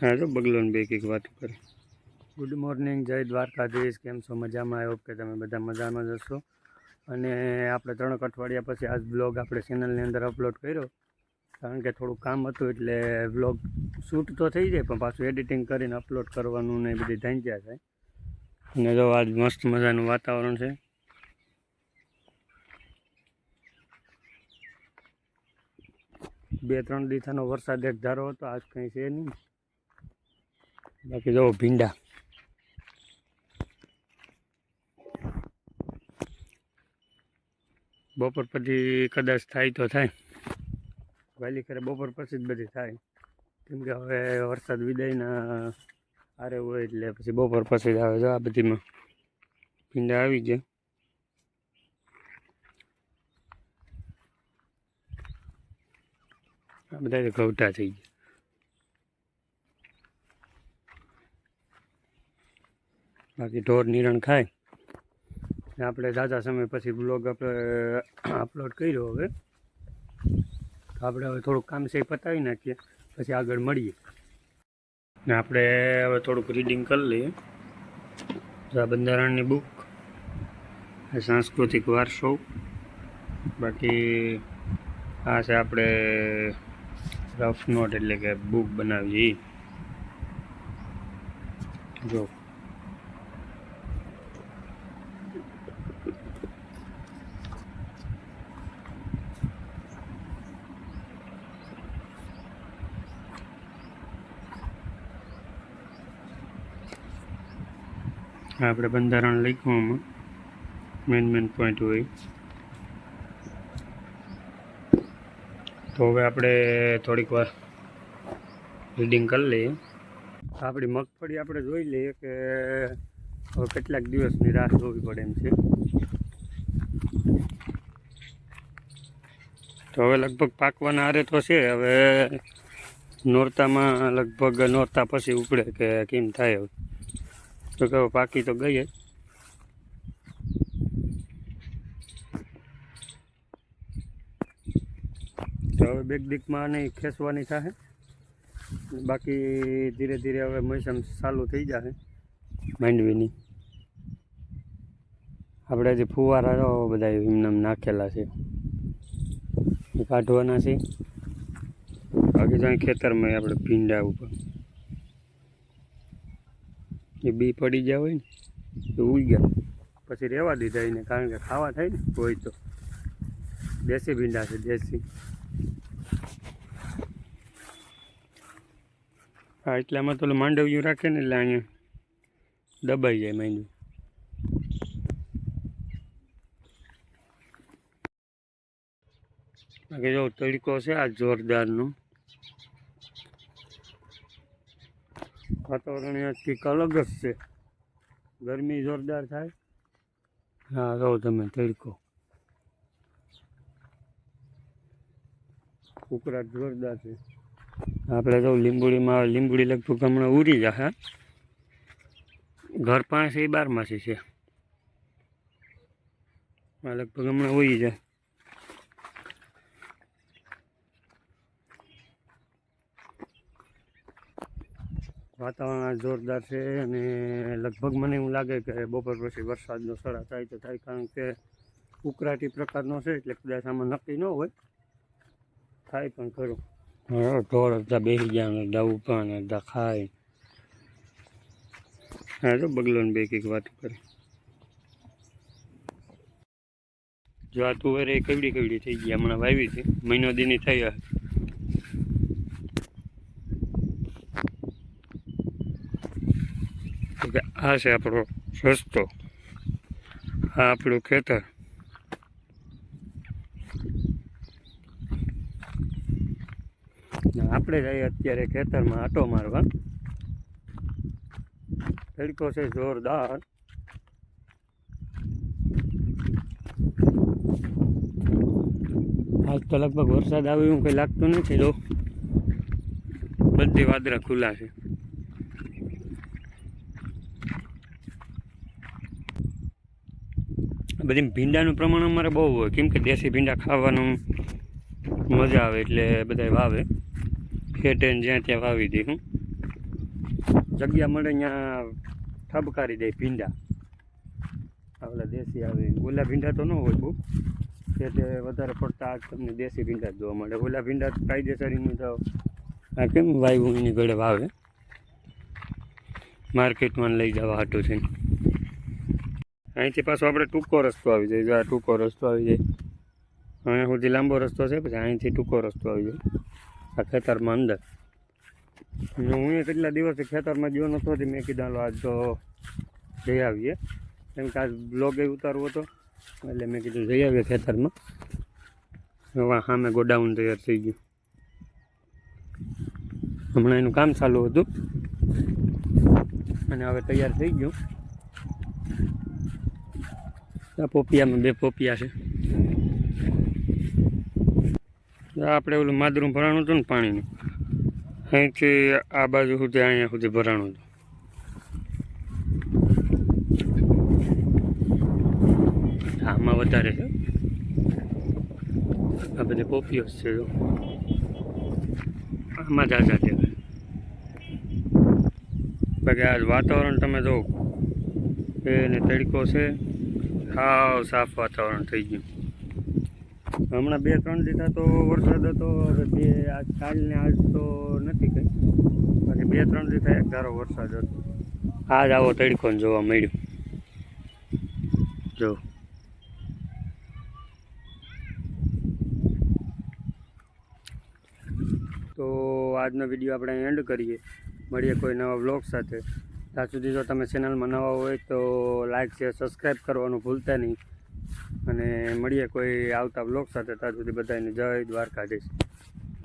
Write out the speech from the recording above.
હા તો બગલો ને બે કંઈક વાત કરે. ગુડ મોર્નિંગ જય દ્વારકાધીશ. કેમ છો? મજામાં? આવ્યો કે તમે બધા મજામાં જ હશો. અને આપણે ત્રણ અઠવાડિયા પછી આજ બ્લોગ આપણે ચેનલની અંદર અપલોડ કર્યો. કારણ કે થોડું કામ હતું એટલે બ્લોગ શૂટ તો થઈ જાય, પણ પાછું એડિટિંગ કરીને અપલોડ કરવાનું ને બધી ધાંચ્યા થાય. અને જો આજ મસ્ત મજાનું વાતાવરણ છે. બે ત્રણ દિવસનો વરસાદ એક ધારો હતો, આજ કંઈ છે નહીં. બાકી જો ભીંડા. બપોર પછી કદાચ થાય તો થાય. વહેલી ખરે બપોર પછી જ બધી થાય. કેમ કે હવે વરસાદ વિદાયના આરે હોય એટલે પછી બપોર પછી આવે જો આ બધીમાં. ભીંડા આવી ગયા. આ બધા ઘઉટા થઈ ગયા. બાકી ઢોર નિરણ ખાય. આપણે ઝાઝા સમય પછી બ્લોગ આપણે અપલોડ કર્યો હવે. તો આપણે હવે થોડુંક કામ છે પતાવી નાખીએ, પછી આગળ મળીએ. ને આપણે હવે થોડુંક રીડિંગ કરી લઈએ. બંધારણની બુક સાંસ્કૃતિક વારસો. બાકી આ છે આપણે રફ નોટ એટલે કે બુક બનાવી જો. આપણે બંધારણ લખવામાં મેન મેન પોઈન્ટ હોય. તો હવે આપણે થોડીક વાર રીડિંગ કરી લઈએ. આપણી મગફળી આપણે જોઈ લઈએ કે હવે કેટલાક દિવસની રાહ જોવી પડે એમ છે. તો હવે લગભગ પાકવાના આરે તો છે. હવે નોરતામાં લગભગ નોરતા પછી ઉપડે કે કેમ થાય હવે. તો કે પાકી તો ગઈ જ. તો હવે બેક દીકમાં નહીં ખેંચવાની થશે બાકી ધીરે ધીરે હવે મોસમ ચાલુ થઈ જશે માંડવીની. આપણે જે ફુવારા બધા એમને નાખેલા છે. એ કાઢવાના છે. બાકી જાય ખેતરમાં આપણે ભીંડા ઉપર. એ બી પડી ગયા હોય ને એ ઉઈ ગયા. પછી રહેવા દીધા એને, કારણ કે ખાવા થાય ને હોય તો. દેશી ભીંડા છે, દેશી. હા, એટલે આમાં તો માંડવ્યું રાખે ને, એટલે અહીંયા દબાઈ જાય માંડ્યું બાકી જો તડકો છે, આ જોરદારનો. વાતાવરણ કંઈક અલગ જ છે. ગરમી જોરદાર થાય. હા રહો તમે તડકો. ઉકળાટ જોરદાર છે. આપણે તો લીંબુડીમાં લીંબુડી લગભગ હમણાં ઉરી જશે ઘર પાસે એ બારમાસી છે. આ લગભગ હમણાં ઉરી જાય. વાતાવરણ જોરદાર છે અને લગભગ મને એવું લાગે કે બપોર પછી વરસાદનો સડા થાય તો થાય કારણ કે ઉકરાટી પ્રકારનો છે એટલે કદાચ આમાં નક્કી ન હોય. થાય પણ ખરું. હા ઢોર અડધા બેસી ગયા અને અડધા ઊભા અને અડધા ખાય. હા તો બગલોને બે કંઈક વાત કરી. જો આ તુવેર એ કેવડી કવડી થઈ ગઈ હમણાં વાવી છે. મહિનો દીની થઈ હશે તો કે આ છે આપણો રસ્તો. આ આપણું ખેતર. આપણે જઈએ અત્યારે ખેતરમાં આટો મારવા. તડકો છે જોરદાર. આજ તો લગભગ વરસાદ આવ્યો એવું કંઈ લાગતું નથી, જો. બધી વાદળા ખુલ્લા છે. બધી ભીંડાનું પ્રમાણ અમારે બહુ હોય. કેમ કે દેશી ભીંડા ખાવાનું મજા આવે એટલે બધા વાવે. ખેટે ને જ્યાં ત્યાં વાવી દે, હું. જગ્યા મળે ત્યાં ઠબકારી દે ભીંડા. આવેલા દેશી આવે. ઓલા ભીંડા તો ન હોય બહુ. તે તે વધારે પડતા તમને દેશી ભીંડા જોવા મળે. ઓલા ભીંડા કાયદેસરીનું તો આ કેમ વાયુ એની ગળે વાવે? માર્કેટમાં લઈ જવા હાટું છે. અહીંથી પાછો આપણે ટૂંકો રસ્તો આવી જાય. જો આ ટૂંકો રસ્તો આવી જાય. અહીંયા સુધી લાંબો રસ્તો છે, પછી અહીંથી ટૂંકો રસ્તો આવી જાય. આ ખેતરમાં અંદર. હું એ કેટલા દિવસથી ખેતરમાં ગયો નહોતો મેં કીધું આજ તો જઈ આવીએ. કેમ કે આજ બ્લોગ એ ઉતારવો હતો, એટલે મેં કીધું, જઈ આવીએ ખેતરમાં. હવે સામે ગોડાઉન તૈયાર થઈ ગયું. હમણાં એનું કામ ચાલુ હતું. અને હવે તૈયાર થઈ ગયું. પોપિયામાં બે પોપિયા છે. આપણે ઓલું માદરું ભરાણું હતું ને પાણીનું, અહીંથી આ બાજુ સુધી, અહીંયા સુધી ભરાણું હતું. આમાં વધારે છે. આ બધી પોપીઓ છે આમાં જાજા છે. બાકી આ વાતાવરણ તમે જો એને તડકો છે. સાવ સાફ વાતાવરણ થઈ ગયું. હમણાં બે, ત્રણ દીધા તો વરસાદ હતો, હવે બે આજ કાલ ને આજ તો નથી કંઈ. બાકી બે, ત્રણ દીધા એક ધારો વરસાદ હતો. આજ આવો તડકો જોવા મળ્યો. જો. તો આજનો વીડિયો આપણે એન્ડ કરીએ. મળીએ કોઈ નવા બ્લોગ સાથે. ત્યાં સુધી જો તમે ચેનલમાં નવા હોય તો લાઇક શેર સબસ્ક્રાઈબ કરવાનું ભૂલતા નહીં. અને મળીએ કોઈ આવતા બ્લોગ સાથે, ત્યાં સુધી બધાને જય દ્વારકાધીશ.